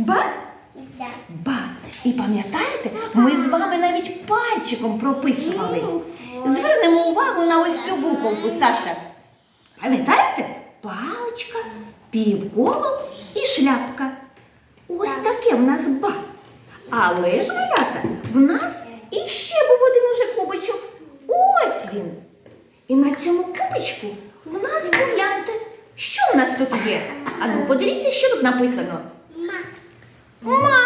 Ба? Да. Ба. І пам'ятаєте, ми з вами навіть пальчиком прописували. Звернемо увагу на ось цю буковку, Саша. Пам'ятаєте? Паличка, півколо і шляпка. Ось таке в нас ба. Але ж, малята, в нас іще був один уже кубочок. Ось він. І на цьому кубочку в нас погляньте, що в нас тут є. Ану, подивіться, що тут написано. Ма.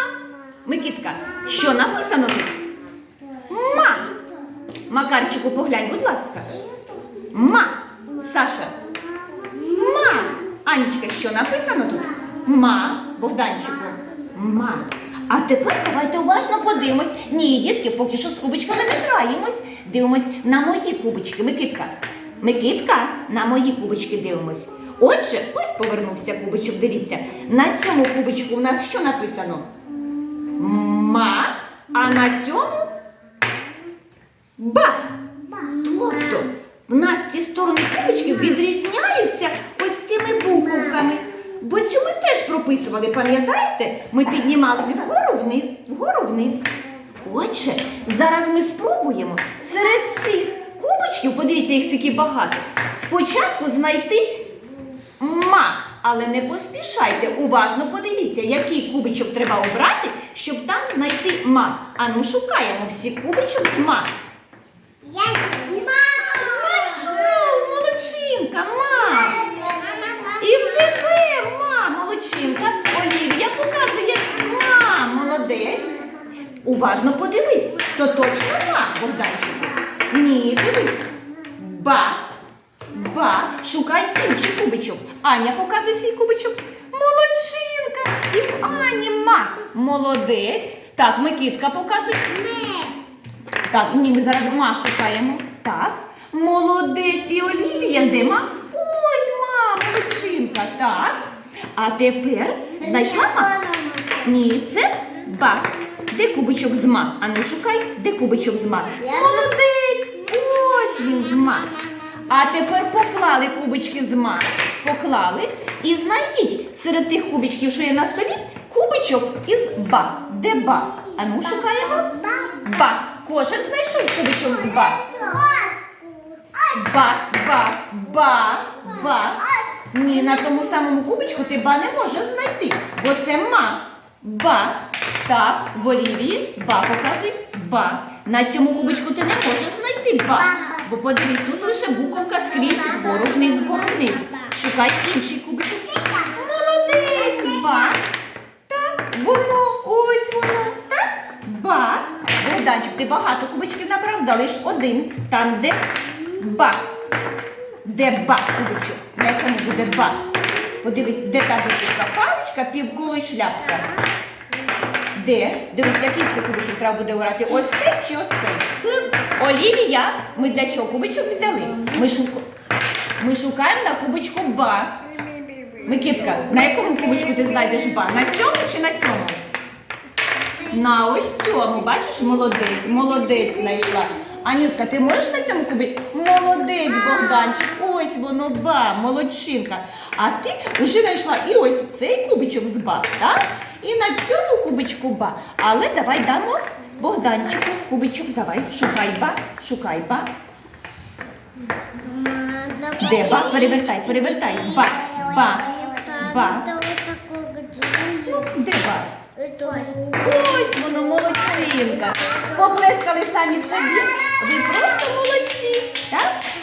Микітка, що написано тут? Ма. Макарчику, поглянь, будь ласка. Ма. Саша. Ма. Анічка, що написано тут? Ма. Богданчику. Ма. А тепер давайте уважно подивимось. Ні, дітки, поки що з кубочками не граємось. Дивимось на мої кубочки. Микитка. Микитка, на мої кубочки дивимось. Отже, ой, повернувся кубочок, дивіться. На цьому кубочку у нас що написано? Ма, а на цьому ба. Тобто в нас ці сторони кубочків відрізняються ось цими буковками. Бо цю ми теж прописували, пам'ятаєте? Ми піднімалися вгору вниз, вгору вниз. Отже, зараз ми спробуємо серед цих кубочків, подивіться, їх скільки багато, спочатку знайти. Але не поспішайте, уважно подивіться, який кубичок треба обрати, щоб там знайти ма. Ану, шукаємо всі кубичок з ма. Я. Знайшов, молодчинка, ма. І в тебе, ма, молодчинка. Олівія показує ма, молодець. Уважно подивись, то точно ма, Богданчику. Ні, дивись. Ба. Ба. Шукай інший кубичок. Аня показує свій кубичок. Молодчинка. І в Ані ма. Молодець. Так, Микітка показує. Не. Так, ні, ми зараз ма шукаємо. Так. Молодець і Олівія, де ма? Ось ма, молодчинка. Так. А тепер знайшла ма? Ні, це ба. Де кубичок з ма? Ану шукай, де кубичок з ма? Молодець! Ось він з ма. А тепер поклали кубички з ма. Поклали і знайдіть серед тих кубичків, що є на столі, кубичок із ба. Де ба? Ану шукаємо. Ба. Кожен знайшов кубичок з ба. Ба, ба, ба, ба. Ні, на тому самому кубичку ти ба не можеш знайти, бо це ма. Ба. Так, в Олівії ба показуй ба. На цьому кубичку ти не можеш знайти ба. Бо подивись, тут лише буковка скрізь вгору вниз, вгору вниз. Шукай інший кубичок. Молодець, ба. Так, воно, ось воно. Так, ба. Богданчик, ти багато кубичків набрав, залиш один. Там, де ба. Де ба кубичок? На якому буде ба? Подивись, де та буковка паличка, півколо і шляпка. Де? Дивись, який це кубичок треба буде обрати? Ось цей чи ось цей? Олівія, ми для чого кубичок взяли? Ми, шук... ми шукаємо на кубичку ба. Микитка, на якому кубичку ти знайдеш ба? На цьому чи на цьому? На ось цьому, бачиш, молодець, молодець знайшла. Анютка, ти можеш на цьому кубі? Молодець, Богданчик, ось воно ба, молодчинка. А ти вже знайшла і ось цей кубичок з ба, так? І на цьому кубичку ба. Але давай дамо Богданчику кубичок, давай, шукай ба, шукай ба. Де ба? Перевертай, перевертай. Ба, ба, ба. Ну, де ба? Ось воно, молодчинка. Поплескали самі собі. Ви просто молодці. Так?